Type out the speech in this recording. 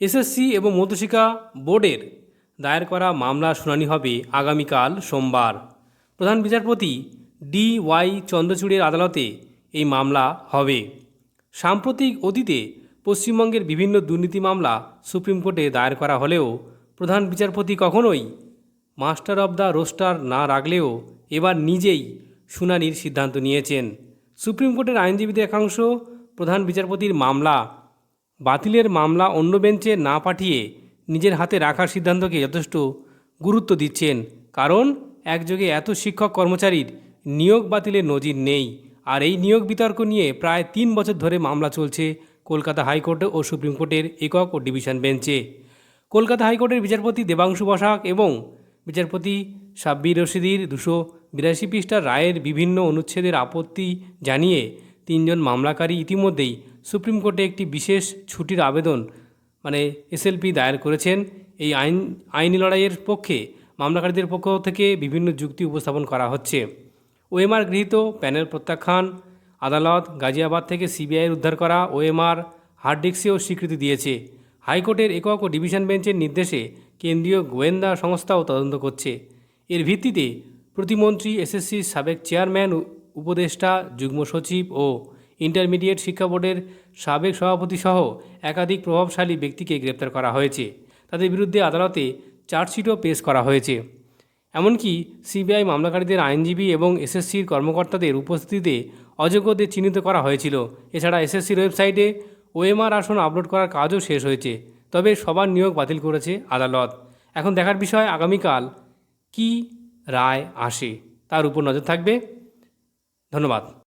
SSC এবং মধ্যশিক্ষা বোর্ডের দায়ের করা মামলা শুনানি হবে আগামীকাল সোমবার। প্রধান বিচারপতি ডি ওয়াই চন্দ্রচূড়ের আদালতে এই মামলা হবে। সাম্প্রতিক অতীতে পশ্চিমবঙ্গের বিভিন্ন দুর্নীতি মামলা সুপ্রিম কোর্টে দায়ের করা হলেও প্রধান বিচারপতি কখনোই মাস্টার অব দ্য রোস্টার না রাখলেও এবার নিজেই শুনানির সিদ্ধান্ত নিয়েছেন। সুপ্রিম কোর্টের আইনজীবীদের একাংশ প্রধান বিচারপতির মামলা বাতিলের মামলা অন্য বেঞ্চে না পাঠিয়ে নিজের হাতে রাখার সিদ্ধান্তকে যথেষ্ট গুরুত্ব দিচ্ছেন। কারণ একযোগে এত শিক্ষক কর্মচারীর নিয়োগ বাতিলের নজির নেই। আর এই নিয়োগ বিতর্ক নিয়ে প্রায় তিন বছর ধরে মামলা চলছে কলকাতা হাইকোর্টে ও সুপ্রিম কোর্টের একক ও ডিভিশন বেঞ্চে। কলকাতা হাইকোর্টের বিচারপতি দেবাংশু বসাক এবং বিচারপতি সাব্বির রশিদির দুশো বিরাশি পৃষ্ঠার রায়ের বিভিন্ন অনুচ্ছেদের আপত্তি জানিয়ে তিনজন মামলাকারী ইতিমধ্যেই সুপ্রিম কোর্টে একটি বিশেষ ছুটির আবেদন মানে এসএলপি দায়ের করেছেন। এই আইন, আইনি লড়াইয়ের পক্ষে, মামলাকারীদের পক্ষ থেকে বিভিন্ন যুক্তি উপস্থাপন করা হচ্ছে। ওএমআর গৃহীত প্যানেল প্রত্যাখ্যান, আদালত গাজিয়াবাদ থেকে সিবিআইয়ের উদ্ধার করা ওএমআর হার্ড ডিস্কেও স্বীকৃতি দিয়েছে। হাইকোর্টের একক ও ডিভিশন বেঞ্চের নির্দেশে কেন্দ্রীয় গোয়েন্দা সংস্থাও তদন্ত করছে। এর ভিত্তিতে প্রতিমন্ত্রী এসএসসির সাবেক চেয়ারম্যান উপদেষ্টা, যুগ্ম সচিব ও ইন্টারমিডিয়েট শিক্ষা বোর্ডের সাবেক সভাপতি সহ একাধিক প্রভাবশালী ব্যক্তিকে গ্রেপ্তার করা হয়েছে। তাদের বিরুদ্ধে আদালতে চার্জশিটও পেশ করা হয়েছে। এমনকি সিবিআই মামলাকারীদের আইনজীবী এবং এসএসসির কর্মকর্তাদের উপস্থিতিতে অযোগ্যদের চিহ্নিত করা হয়েছিল। এছাড়া এসএসসির ওয়েবসাইটে ওএমআর আসন আপলোড করার কাজও শেষ হয়েছে। তবে সবার নিয়োগ বাতিল করেছে আদালত। এখন দেখার বিষয় আগামীকাল কি রায় আসে, তার উপর নজর থাকবে। ধন্যবাদ।